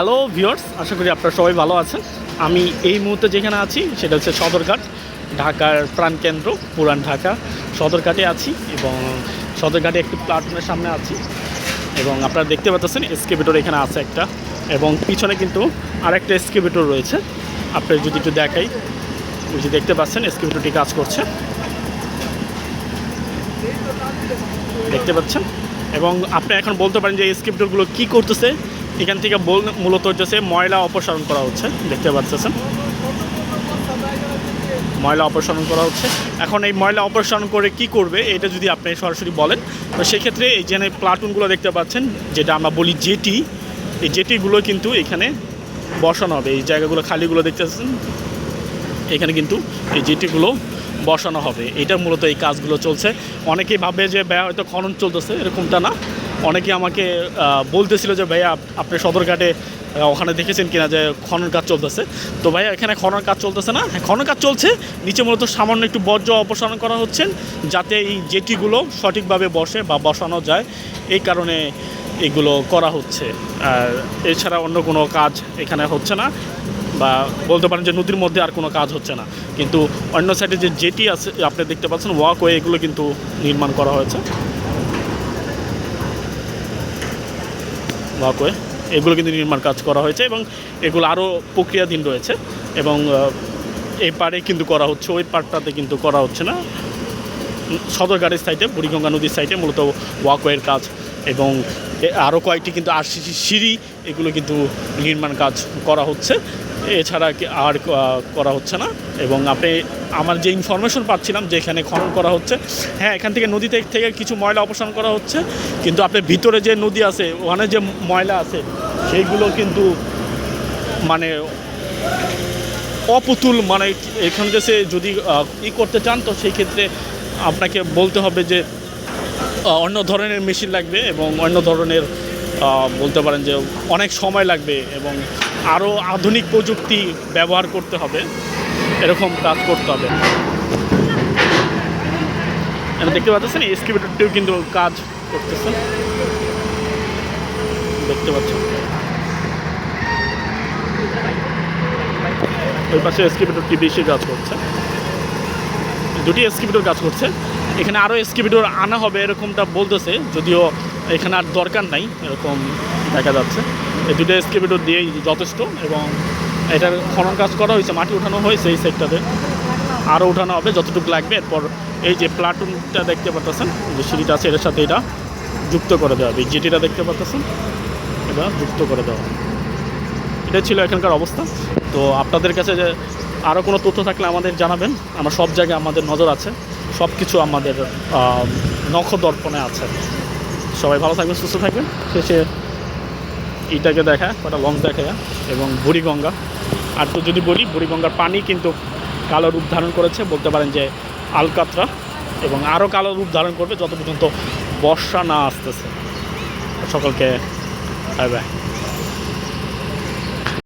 Hello viewers আশা করি আপনারা সবাই ভালো আছেন। আমি এই মুহূর্তে যেখানে আছি, সেটা হচ্ছে সদরঘাট, ঢাকার প্রাণকেন্দ্র পুরান ঢাকা। সদরঘাটে আছি এবং সদরঘাটে একটি প্ল্যাটফর্মের সামনে আছি। এবং আপনারা দেখতে পাচ্ছেন এসকেভেটর এখানে আছে একটা। এবং পিছনে কিন্তু আরেকটা এসকেভেটর রয়েছে। আপনার যদি একটু দেখাই ওই যে দেখতে পাচ্ছেন এসকেভেটরটি কাজ করছে। দেখতে পাচ্ছেন? এবং আপনি এখন বলতে পারেন যে স্ক্রিপ্টরগুলো কি করতেছে এখান থেকে বল মূলত হচ্ছে ময়লা অপসারণ করা হচ্ছে, দেখতে পাচ্ছেন। ময়লা অপসারণ করা হচ্ছে। এখন এই ময়লা অপসারণ করে কি করবে, এটা যদি আপনি সরাসরি বলেন, তো সেক্ষেত্রে এই যে প্লাটুনগুলো দেখতে পাচ্ছেন, যেটা আমরা বলি জেটি, এই জেটিগুলো কিন্তু এখানে বসানো হবে। এই জায়গাগুলো খালিগুলো দেখতে পাচ্ছেন, এখানে কিন্তু এই জেটিগুলো বসানো হবে। এটা মূলত এই কাজগুলো চলছে। অনেকেই ভাবে যে হয়তো খনন চলতেছে, এরকমটা না। অনেকে আমাকে বলতেছিল যে, ভাইয়া, আপনি সদরঘাটে ওখানে দেখেছেন কিনা যে খনন কাজ চলতেছে? তো ভাইয়া, এখানে খনন কাজ চলতেছে না। হ্যাঁ খনন কাজ চলছে। নিচে মূলত সামান্য একটু বর্জ্য অপসারণ করা হচ্ছে, যাতে এই জেটিগুলো সঠিকভাবে বসে বা বসানো যায়। এই কারণে এগুলো করা হচ্ছে। আর এছাড়া অন্য কোনো কাজ এখানে হচ্ছে না বা বলতে পারেন যে নদীর মধ্যে আর কোনো কাজ হচ্ছে না। কিন্তু অন্য সাইডে যে জেটি আছে, আপনি দেখতে পাচ্ছেন ওয়াকওয়ে এগুলো কিন্তু নির্মাণ করা হয়েছে। ওয়াকওয়ে এগুলো কিন্তু নির্মাণ কাজ করা হয়েছে এবং এগুলো আরও প্রক্রিয়াধীন রয়েছে এবং এ পাড়ে কিন্তু করা হচ্ছে, ওই পার্টটাতে কিন্তু করা হচ্ছে না। সদরঘাটের সাইডে, বুড়িগঙ্গা নদীর সাইডে মূলত ওয়াকওয়ের কাজ এবং আরও কয়েকটি কিন্তু আরসিসি সিঁড়ি, এগুলো কিন্তু নির্মাণ কাজ করা হচ্ছে। এছাড়া আর করা হচ্ছে না। এবং আপনি আমার যে ইনফরমেশন পাচ্ছিলাম যে এখানে খনন করা হচ্ছে হ্যাঁ এখান থেকে নদী থেকে থেকে কিছু ময়লা অপসারণ করা হচ্ছে। কিন্তু আপনি ভিতরে যে নদী আছে, ওখানে যে ময়লা আছে, সেইগুলো কিন্তু মানে অপুতুল মানে এখান থেকে যদি ই করতে চান, তো সেই ক্ষেত্রে আপনাকে বলতে হবে যে অন্য ধরনের মেশিন লাগবে এবং অন্য ধরনের বলতে পারেন যে অনেক সময় লাগবে এবং আরও আধুনিক প্রযুক্তি ব্যবহার করতে হবে। এরকম কাজ করতে হবে। দেখতে পাচ্ছেন এক্সকিউটিভটিও কিন্তু কাজ করতেছে। দেখতে পাচ্ছেন। ওই পাশে এসকিপিটরটি বেশি কাজ করছে। দুটি এসকিপিটর কাজ করছে। এখানে আরও এসকিপিটর আনা হবে এরকমটা বলতেছে, যদিও এখানে আর দরকার নাই, এরকম দেখা যাচ্ছে। এই দুটো এসকিপিটর দিয়েই যথেষ্ট এবং এটার খনন কাজ করা হয়েছে, মাটি উঠানো হয়েছে এই সাইডটাতে আরও উঠানো হবে, যতটুকু লাগবে। এরপর এই যে প্লাটুনটা দেখতে পাচ্ছেন যে সিঁড়িটা আছে, এটার সাথে এটা যুক্ত করে দেওয়া হবে। জেটিটা দেখতে পাচ্ছেন এটা যুক্ত করে দেওয়া হবে। এটা ছিল এখানকার অবস্থা। তো আপনাদের কাছে যে আরও কোনো তথ্য থাকলে আমাদের জানাবেন। আমরা সব জায়গায় আমাদের নজর আছে। সব কিছু আমাদের নখ দর্পণে আছে। সবাই ভালো থাকবেন, সুস্থ থাকবেন। শেষে ইটাকে দেখা, কটা লঞ্চ দেখা, এবং বুড়িগঙ্গা। আর তো যদি বলি, বুড়িগঙ্গার পানি কিন্তু কালো রূপ ধারণ করেছে। বলতে পারেন যে আলকাতরা। এবং আরও কালো রূপ ধারণ করবে যত পর্যন্ত বর্ষা না আসতেছে। সকলকে বাই বাই